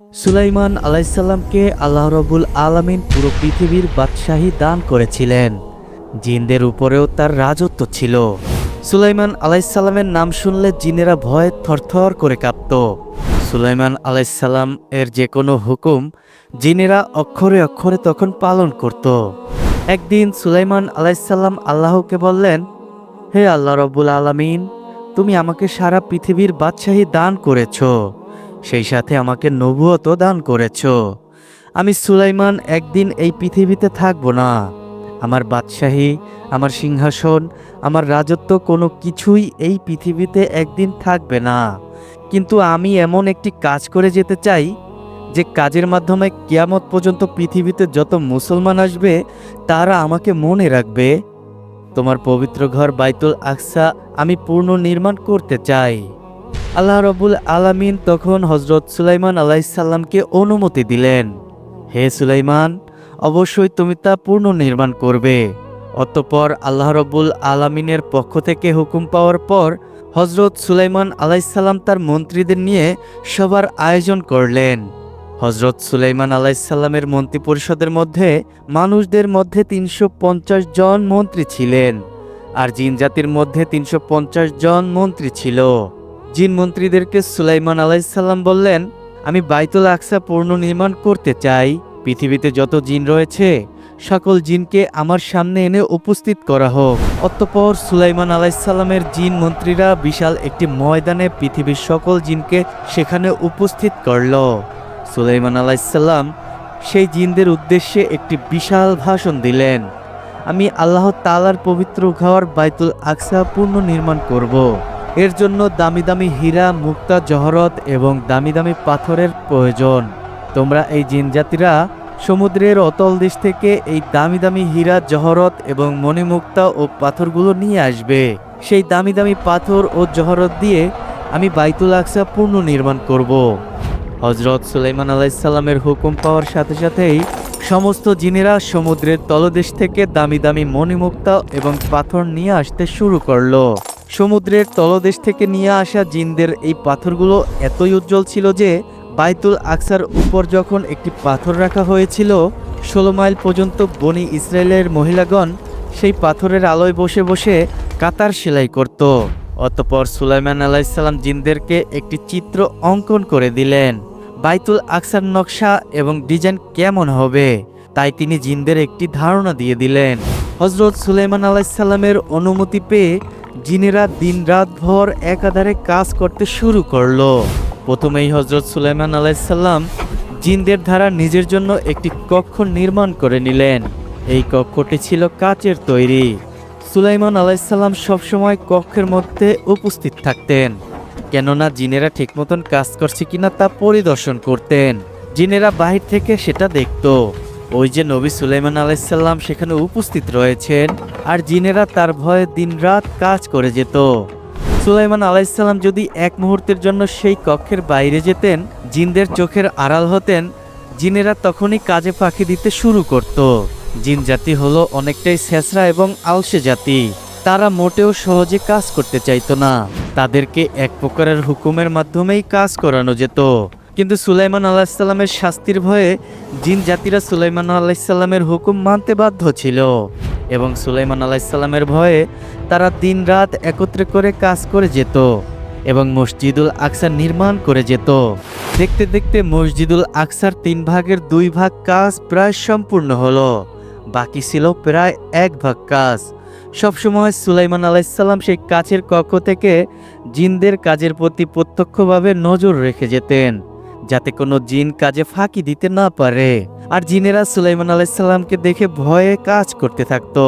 সুলাইমান আলাইসাল্লামকে আল্লাহ রবুল আলামিন পুরো পৃথিবীর বাদশাহী দান করেছিলেন। জিনদের উপরেও তার রাজত্ব ছিল। সুলাইমান আলাইসাল্লামের নাম শুনলে জিনেরা ভয়ে থরথর করে কাঁপত। সুলাইমান আলাইসাল্লাম এর যে কোনো হুকুম জিনেরা অক্ষরে অক্ষরে তখন পালন করত। একদিন সুলাইমান আলাইসাল্লাম আল্লাহকে বললেন, হে আল্লাহ রব্বুল আলামিন, তুমি আমাকে সারা পৃথিবীর বাদশাহী দান করেছ। সেই সাথে আমাকে নবুয়তও দান করেছ। আমি সুলাইমান একদিন এই পৃথিবীতে থাকব না। আমার বাদশাহী, আমার সিংহাসন, আমার রাজত্ব কোনো কিছুই এই পৃথিবীতে একদিন থাকবে না। কিন্তু আমি এমন একটি কাজ করে যেতে চাই, যে কাজের মাধ্যমে কিয়ামত পর্যন্ত পৃথিবীতে যত মুসলমান আসবে, তারা আমাকে মনে রাখবে। তোমার পবিত্র ঘর বাইতুল আকসা আমি পূর্ণ নির্মাণ করতে চাই। আল্লাহ রবুল আলামিন তখন হজরত সুলাইমান আলাইসাল্লামকে অনুমতি দিলেন। হে সুলাইমান, অবশ্যই তুমি তা পূর্ণ নির্মাণ করবে। অতঃপর আল্লাহ রবুল আলামিনের পক্ষ থেকে হুকুম পাওয়ার পর হজরত সুলাইমান আলাইসাল্লাম তার মন্ত্রীদের নিয়ে সবার আয়োজন করলেন। হজরত সুলাইমান আলাইসাল্লামের মন্ত্রী পরিষদের মধ্যে মানুষদের মধ্যে তিনশো পঞ্চাশ জন মন্ত্রী ছিলেন, আর জিন জাতির মধ্যে তিনশো পঞ্চাশ জন মন্ত্রী ছিল। জিন মন্ত্রীদেরকে সুলাইমান আলাইসাল্লাম বললেন, আমি বাইতুল আকসা পূর্ণ নির্মাণ করতে চাই। পৃথিবীতে যত জিন রয়েছে, সকল জিনকে আমার সামনে এনে উপস্থিত করা হোক। অতঃপর সুলাইমান আলাইসাল্লামের জিন মন্ত্রীরা বিশাল একটি ময়দানে পৃথিবীর সকল জিনকে সেখানে উপস্থিত করল। সুলাইমান আলাইসাল্লাম সেই জিনদের উদ্দেশ্যে একটি বিশাল ভাষণ দিলেন, আমি আল্লাহ তালার পবিত্র ঘর বাইতুল আকসা পূর্ণ নির্মাণ করব। এর জন্য দামি দামি হীরা, মুক্তা জহরত এবং দামি দামি পাথরের প্রয়োজন। তোমরা এই জিনজাতিরা সমুদ্রের অতল দেশ থেকে এই দামি দামি হীরা, জহরত এবং মণিমুক্তা ও পাথরগুলো নিয়ে আসবে। সেই দামি দামি পাথর ও জহরত দিয়ে আমি বাইতুল আকসা পূর্ণ নির্মাণ করব। হজরত সুলাইমান আলাইসাল্লামের হুকুম পাওয়ার সাথে সাথেই সমস্ত জিনেরা সমুদ্রের তলদেশ থেকে দামি দামি মণিমুক্তা এবং পাথর নিয়ে আসতে শুরু করল। সমুদ্রের তলদেশ থেকে নিয়ে আসা জিনদের এই পাথরগুলো এতই উজ্জ্বল ছিল যে বাইতুল আকসার উপর যখন একটি পাথর রাখা হয়েছিল, ষোলো মাইল পর্যন্ত বনি ইসরায়েলের মহিলাগণ সেই পাথরের আলোয় বসে বসে কাতার সেলাই করত। অতপর সুলাইমান আলাইসাল্লাম জিনদেরকে একটি চিত্র অঙ্কন করে দিলেন, বাইতুল আকসার নকশা এবং ডিজাইন কেমন হবে, তাই তিনি জিনদের একটি ধারণা দিয়ে দিলেন। হজরত সুলাইমান আলাইসাল্লামের অনুমতি পেয়ে জিনেরা দিন রাত ভর একাধারে কাজ করতে শুরু করল। প্রথমেই হজরত সুলাইমান আলাইসাল্লাম জিনদের দ্বারা নিজের জন্য একটি কক্ষ নির্মাণ করে নিলেন। এই কক্ষটি ছিল কাচের তৈরি। সুলাইমান আলাইসাল্লাম সবসময় কক্ষের মধ্যে উপস্থিত থাকতেন, কেননা জিনেরা ঠিক মতন কাজ করছে কিনা তা পরিদর্শন করতেন। জিনেরা বাহির থেকে সেটা দেখতো। ওই যে নবী সুলাইমান আলাইসাল্লাম সেখানে উপস্থিত রয়েছেন আর জিনেরা তার ভয়ে দিনরাত কাজ করে যেত। সুলাইমান আলাইসাল্লাম যদি এক মুহূর্তের জন্য সেই কক্ষের বাইরে যেতেন, জিনদের চোখের আড়াল হতেন, জিনেরা তখনই কাজে ফাঁকি দিতে শুরু করত। জিন জাতি হলো অনেকটাই ছেঁচড়া এবং আলসে জাতি। তারা মোটেও সহজে কাজ করতে চাইতো না। তাদেরকে এক প্রকারের হুকুমের মাধ্যমেই কাজ করানো যেত। কিন্তু সুলাইমান আলাহিসাল্লামের শাস্তির ভয়ে জিন জাতিরা সুলাইমান আলাহিসাল্লামের হুকুম মানতে বাধ্য ছিল এবং সুলাইমান আলাহিসাল্লামের ভয়ে তারা দিন রাত একত্রে করে কাজ করে যেত এবং মসজিদুল আকসার নির্মাণ করে যেত। দেখতে দেখতে মসজিদুল আকসার তিন ভাগের দুই ভাগ কাজ প্রায় সম্পূর্ণ হলো, বাকি ছিল প্রায় এক ভাগ কাজ। সবসময় সুলাইমান আলাইসাল্লাম সেই কাছের কক্ষ থেকে জিনদের কাজের প্রতি প্রত্যক্ষভাবে নজর রেখে যেতেন। যাতে কোনো জিন কাজে ফাঁকি দিতে না পারে। আর জিনেরা সুলাইমান আলাইসাল্লামকে দেখে ভয়ে কাজ করতে থাকতো।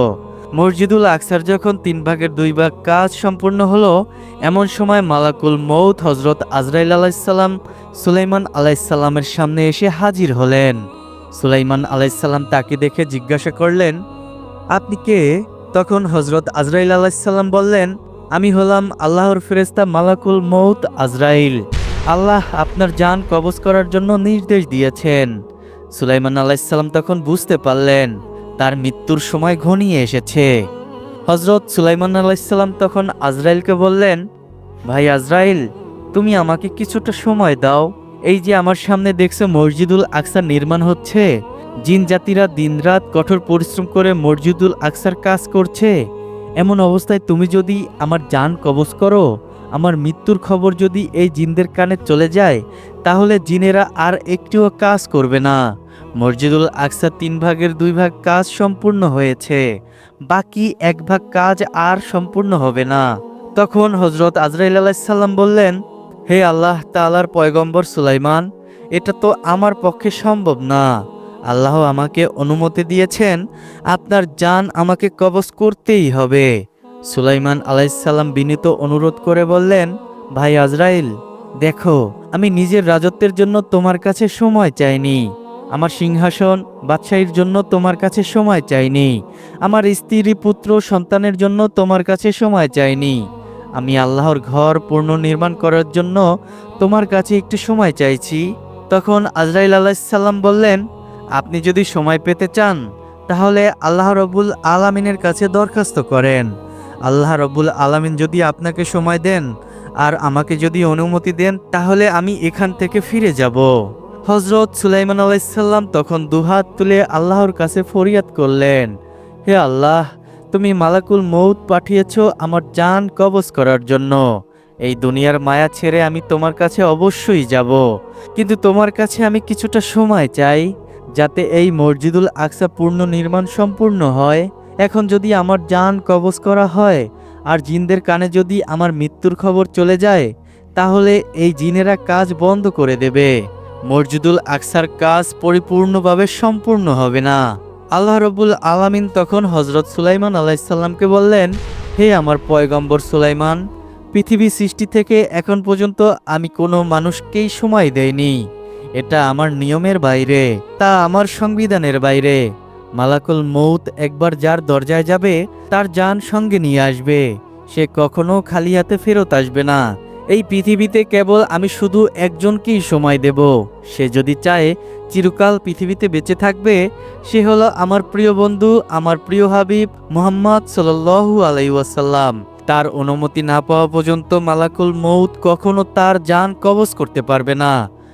মসজিদুল আকসার যখন তিন ভাগের দুই ভাগ কাজ সম্পূর্ণ হলো, এমন সময় মালাকুল মৌত হজরত আজরাইল আলাইসাল্লাম সুলাইমান আলাইসাল্লামের সামনে এসে হাজির হলেন। সুলাইমান আলাইসাল্লাম তাকে দেখে জিজ্ঞাসা করলেন, আপনি কে? তখন হজরত আজরাইল আলাইসাল্লাম বললেন, আমি হলাম আল্লাহর ফেরেস্তা মালাকুল মৌত আজরাইল। আল্লাহ আপনার যান কবজ করার জন্য নির্দেশ দিয়েছেন। সুলাইমান আলাইসাল্লাম তখন বুঝতে পারলেন, তার মৃত্যুর সময় ঘনিয়ে এসেছে। হজরত সুলাইমান আলাইসাল্লাম তখন আজরাইলকে বললেন, ভাই আজরাইল, তুমি আমাকে কিছুটা সময় দাও। এই যে আমার সামনে দেখছ মসজিদুল আকসার নির্মাণ হচ্ছে, জিন জাতিরা দিনরাত কঠোর পরিশ্রম করে মসজিদুল আকসার কাজ করছে, এমন অবস্থায় তুমি যদি আমার যান কবজ করো আমার মৃত্যুর খবর যদি এই জিনদের কানে চলে যায়, তাহলে জিনেরা আর একটিও কাজ করবে না। মসজিদুল আকসার তিন ভাগের দুই ভাগ কাজ সম্পূর্ণ হয়েছে। বাকি এক ভাগ কাজ আর সম্পূর্ণ হবে না। তখন হজরত আজরাইল আলাইসাল্লাম বললেন, হে আল্লাহ তাআলার পয়গম্বর সুলাইমান, এটা তো আমার পক্ষে সম্ভব না। আল্লাহ আমাকে অনুমতি দিয়েছেন, আপনার জান আমাকে কবজ করতেই হবে। সুলাইমান আলাইসাল্লাম বিনীত অনুরোধ করে বললেন, ভাই আজরাইল, দেখো, আমি নিজের রাজত্বের জন্য তোমার কাছে সময় চাইনি। আমার সিংহাসন বাদশাহীর জন্য তোমার কাছে সময় চাইনি। আমার স্ত্রী, পুত্র, সন্তানের জন্য তোমার কাছে সময় চাইনি। আমি আল্লাহর ঘর পুনর্নির্মাণ করার জন্য তোমার কাছে একটু সময় চাইছি। তখন আজরাইল আলাইসাল্লাম বললেন, আপনি যদি সময় পেতে চান, তাহলে আল্লাহ রবুল আলামিনের কাছে দরখাস্ত করেন। আল্লাহ রবুল আলামিন যদি আপনাকে সময় দেন আর আমাকে যদি অনুমতি দেন, তাহলে আমি এখান থেকে ফিরে যাব। হজরত সুলাইমান আলাইসাল্লাম তখন দুহাত তুলে আল্লাহর কাছে ফরিয়াদ করলেন, হে আল্লাহ, তুমি মালাকুল মৌত পাঠিয়েছ আমার জান কবজ করার জন্য। এই দুনিয়ার মায়া ছেড়ে আমি তোমার কাছে অবশ্যই যাব। কিন্তু তোমার কাছে আমি কিছুটা সময় চাই, যাতে এই মসজিদুল আকসা পূর্ণ নির্মাণ সম্পূর্ণ হয় এখন যদি আমার জান কবজ করা হয়, আর জিনদের কানে যদি আমার মৃত্যুর খবর চলে যায়, তাহলে এই জিনেরা কাজ বন্ধ করে দেবে। মসজিদুল আকসার কাজ পরিপূর্ণভাবে সম্পূর্ণ হবে না। আল্লাহ রবুল আলামিন তখন হজরত সুলাইমান আলাইসাল্লামকে বললেন, হে আমার পয়গম্বর সুলাইমান, পৃথিবী সৃষ্টি থেকে এখন পর্যন্ত আমি কোনো মানুষকেই সময় দেইনি। এটা আমার নিয়মের বাইরে, তা আমার সংবিধানের বাইরে। মালাকুল মৌত একবার যার দরজায় যাবে, তার যান সঙ্গে নিয়ে আসবে। সে কখনো খালি হাতে ফেরত আসবে না। এই পৃথিবীতে কেবল আমি শুধু একজনকেই সময় দেব। সে যদি চায় চিরকাল পৃথিবীতে বেঁচে থাকবে, সে হলো আমার প্রিয় বন্ধু, আমার প্রিয় হাবিব মোহাম্মদ সাল্লু আলাইসাল্লাম তার অনুমতি না পাওয়া পর্যন্ত মালাকুল মৌত কখনো তার যান কবজ করতে পারবে না।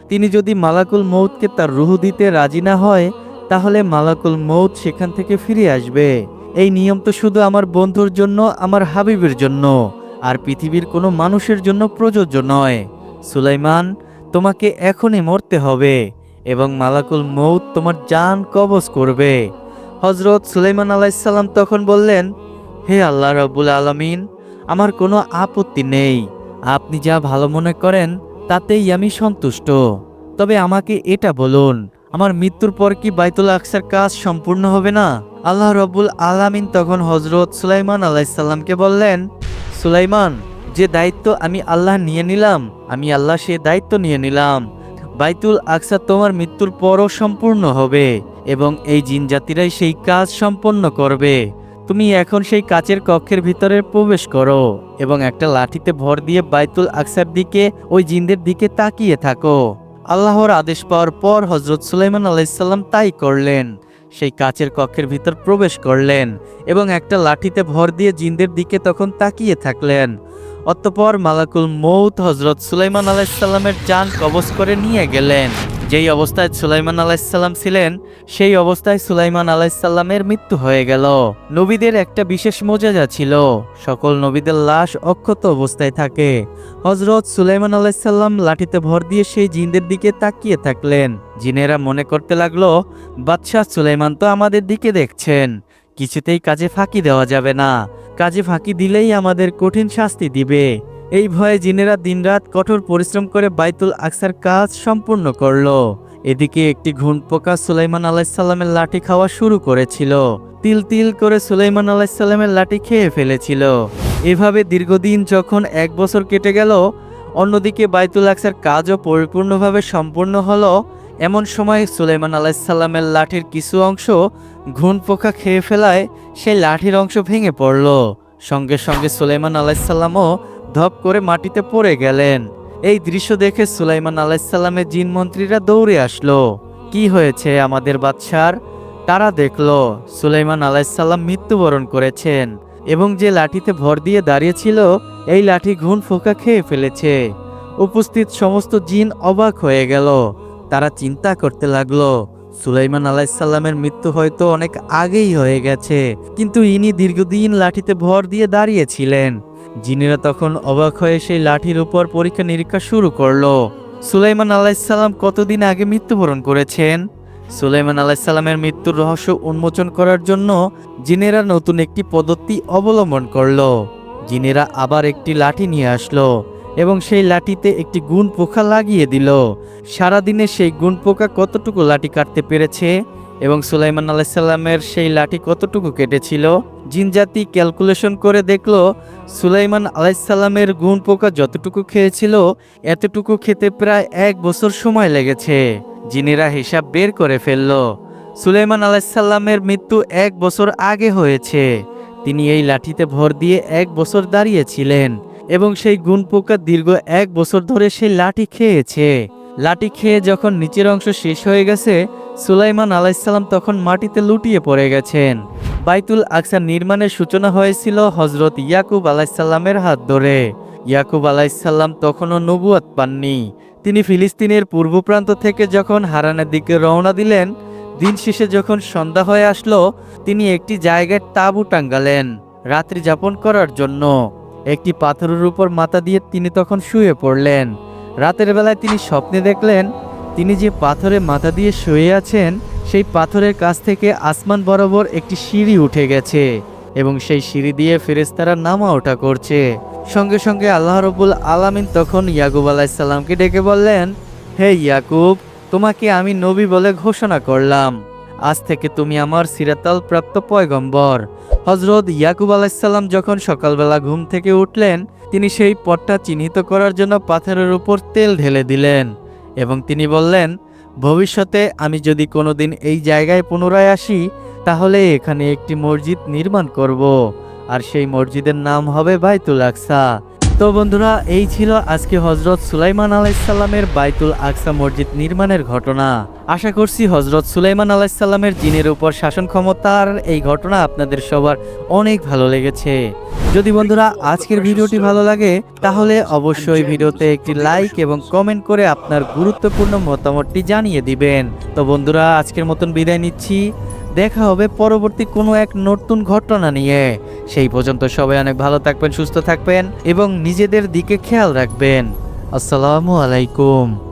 তিনি যদি মালাকুল মৌতকে তার রুহ দিতে রাজি না হয় তাহলে মালাকুল মৌত সেখান থেকে ফিরে আসবে। এই নিয়ম তো শুধু আমার বন্ধুর জন্য, আমার হাবিবের জন্য। আর পৃথিবীর কোনো মানুষের জন্য প্রযোজ্য নয়। সুলাইমান, তোমাকে এখনই মরতে হবে এবং মালাকুল মৌত তোমার জান কবজ করবে। হজরত সুলাইমান আলাইসাল্লাম তখন বললেন, হে আল্লাহ রবুল আলমিন, আমার কোনো আপত্তি নেই। আপনি যা ভালো মনে করেন, তাতেই আমি সন্তুষ্ট। তবে আমাকে এটা বলুন আমার মৃত্যুর পর কি বাইতুল আকসার কাজ সম্পূর্ণ হবে না? আল্লাহ রবুল আলামিন তখন হজরত সুলাইমান আলাইসাল্লামকে বললেন, সুলাইমান, যে দায়িত্ব আমি আল্লাহ নিয়ে নিলাম, আমি আল্লাহ সে দায়িত্ব নিয়ে নিলাম। বাইতুল আকসা তোমার মৃত্যুর পরও সম্পূর্ণ হবে এবং এই জিন জাতিরাই সেই কাজ সম্পন্ন করবে। তুমি এখন সেই কাচের কক্ষের ভিতরে প্রবেশ করো এবং একটা লাঠিতে ভর দিয়ে বাইতুল আকসার দিকে, ওই জিনদের দিকে তাকিয়ে থাকো। আল্লাহর আদেশ পাওয়ার পর হজরত সুলাইমান আলাইসাল্লাম তাই করলেন। সেই কাচের কক্ষের ভিতর প্রবেশ করলেন এবং একটা লাঠিতে ভর দিয়ে জিন্দের দিকে তখন তাকিয়ে থাকলেন। অতপর মালাকুল মৌত হজরত সুলাইমান আলাইসাল্লামের যান কবজ করে নিয়ে গেলেন। যেই অবস্থায় সুলাইমান আলাইসাল্লাম ছিলেন, সেই অবস্থায় সুলাইমান আলাইসাল্লামের মৃত্যু হয়ে গেল। নবীদের একটা বিশেষ মজাজা ছিল। সকল নবীদের লাশ অক্ষত অবস্থায় থাকে। হজরত সুলাইমান আলাইসাল্লাম লাঠিতে ভর দিয়ে সেই জিনদের দিকে তাকিয়ে থাকলেন। জিনেরা মনে করতে লাগল, বাদশাহ সুলাইমান তো আমাদের দিকে দেখছেন। কিছুতেই কাজে ফাঁকি দেওয়া যাবে না। কাজে ফাঁকি দিলেই আমাদের কঠিন শাস্তি দিবে। এই ভয়ে জিনেরা দিনরাত কঠোর পরিশ্রম করে বাইতুল আকসার কাজ সম্পূর্ণ করল। এদিকে একটি ঘুণ পোকা সুলাইমান আলাইসাল্লামের লাঠি খাওয়া শুরু করেছিল। তিল তিল করে সুলাইমান আলাইসাল্লামের লাঠি খেয়ে ফেলেছিল। এভাবে দীর্ঘদিন যখন এক বছর কেটে গেল, অন্যদিকে বাইতুল আকসার কাজও পরিপূর্ণভাবে সম্পূর্ণ হলো। এমন সময় সুলাইমান আলাইসাল্লামের লাঠির কিছু অংশ ঘুণ পোকা খেয়ে ফেলায়, সেই লাঠির অংশ ভেঙে পড়ল। সঙ্গে সঙ্গে সুলাইমান আলাইসাল্লামও ধপ করে মাটিতে পড়ে গেলেন। এই দৃশ্য দেখে সুলাইমান আলাইসাল্লামের জিন মন্ত্রীরা দৌড়ে আসলো। কি হয়েছে আমাদের বাদশার? তারা দেখল, সুলাইমান আলাইসাল্লাম মৃত্যুবরণ করেছেন এবং যে লাঠিতে ভর দিয়ে দাঁড়িয়েছিল, এই লাঠি ঘুণ ফোকা খেয়ে ফেলেছে। উপস্থিত সমস্ত জিন অবাক হয়ে গেল। তারা চিন্তা করতে লাগল, সুলাইমান আলাইসাল্লামের মৃত্যু হয়তো অনেক আগেই হয়ে গেছে, কিন্তু ইনি দীর্ঘদিন লাঠিতে ভর দিয়ে দাঁড়িয়েছিলেন। জিনেরা তখন অবাক হয়ে সেই লাঠির উপর পরীক্ষা নিরীক্ষা শুরু করল। সুলাইমান আলাইসাল্লাম কতদিন আগে মৃত্যুবরণ করেছেন? সুলাইমান আলাইসাল্লামের মৃত্যুর রহস্য উন্মোচন করার জন্য জিনেরা নতুন একটি পদ্ধতি অবলম্বন করল। জিনেরা আবার একটি লাঠি নিয়ে আসলো এবং সেই লাঠিতে একটি গুণ পোকা লাগিয়ে দিল। সারাদিনে সেই গুণ পোকা কতটুকু লাঠি কাটতে পেরেছে? এবং সুলাইমান আলাইসাল্লামের সেই লাঠি কতটুকু কেটেছিল? জিনজাতি ক্যালকুলেশন করে দেখল, সুলাইমান আলাইসাল্লামের গুণ পোকা যতটুকু খেয়েছিল, এতটুকু খেতে প্রায় এক বছর সময় লেগেছে। জিনেরা হিসাব বের করে ফেলল, সুলাইমান আলাইসাল্লামের মৃত্যু এক বছর আগে হয়েছে। তিনি এই লাঠিতে ভর দিয়ে এক বছর দাঁড়িয়েছিলেন এবং সেই গুণ পোকা দীর্ঘ এক বছর ধরে সেই লাঠি খেয়েছে। লাঠি খেয়ে যখন নিচের অংশ শেষ হয়ে গেছে, সুলাইমান আলাইসাল্লাম তখন মাটিতে লুটিয়ে পড়ে গেছেন। বাইতুল আকসার নির্মাণের সূচনা হয়েছিল হজরত ইয়াকুব আলাইসাল্লামের হাত ধরে। ইয়াকুব আলাইসাল্লাম তখনও নবুয়াত পাননি। তিনি ফিলিস্তিনের পূর্ব প্রান্ত থেকে যখন হারানের দিকে রওনা দিলেন, দিন শেষে যখন সন্ধ্যা হয়ে আসলো, তিনি একটি জায়গায় তাঁবু টাঙ্গালেন রাত্রি যাপন করার জন্য। একটি পাথরের উপর মাথা দিয়ে তিনি তখন শুয়ে পড়লেন। রাতের বেলায় তিনি স্বপ্নে দেখলেন, তিনি যে পাথরে মাথা দিয়ে শুয়ে আছেন, সেই পাথরের কাছ থেকে আসমান বরাবর একটি সিঁড়ি উঠে গেছে এবং সেই সিঁড়ি দিয়ে ফেরেস্তারা নামা ওঠা করছে। সঙ্গে সঙ্গে আল্লাহ রবুল আলামিন তখন ইয়াকুব আলাইসাল্লামকে ডেকে বললেন, হে ইয়াকুব, তোমাকে আমি নবী বলে ঘোষণা করলাম। আজ থেকে তুমি আমার সিরাতাল প্রাপ্ত পয়গম্বর। হজরত ইয়াকুব আলাইসাল্লাম যখন সকালবেলা ঘুম থেকে উঠলেন, তিনি সেই পথটা চিহ্নিত করার জন্য পাথরের উপর তেল ঢেলে দিলেন এবং তিনি বললেন, ভবিষ্যতে আমি যদি কোনোদিন এই জায়গায় পুনরায় আসি, তাহলে এখানে একটি মসজিদ নির্মাণ করব। আর সেই মসজিদের নাম হবে বাইতুল আকসা। তো বন্ধুরা, এই ছিল আজকে হজরত সুলাইমান আলাইসাল্লামের বাইতুল আকসা মসজিদ নির্মাণের ঘটনা। আশা করছি হজরত সুলাইমান আলাইসাল্লামের জিনের উপর শাসন ক্ষমতার এই ঘটনা আপনাদের সবার অনেক ভালো লেগেছে। যদি বন্ধুরা আজকের ভিডিওটি ভালো লাগে, তাহলে অবশ্যই ভিডিওতে একটি লাইক এবং কমেন্ট করে আপনার গুরুত্বপূর্ণ মতামতটি জানিয়ে দিবেন। তো বন্ধুরা, আজকের মতন বিদায় নিচ্ছি। দেখা হবে পরবর্তী কোনো এক নতুন ঘটনা নিয়ে। সেই পর্যন্ত সবাই অনেক ভালো থাকবেন, সুস্থ থাকবেন এবং নিজেদের দিকে খেয়াল রাখবেন। আসসালামু আলাইকুম।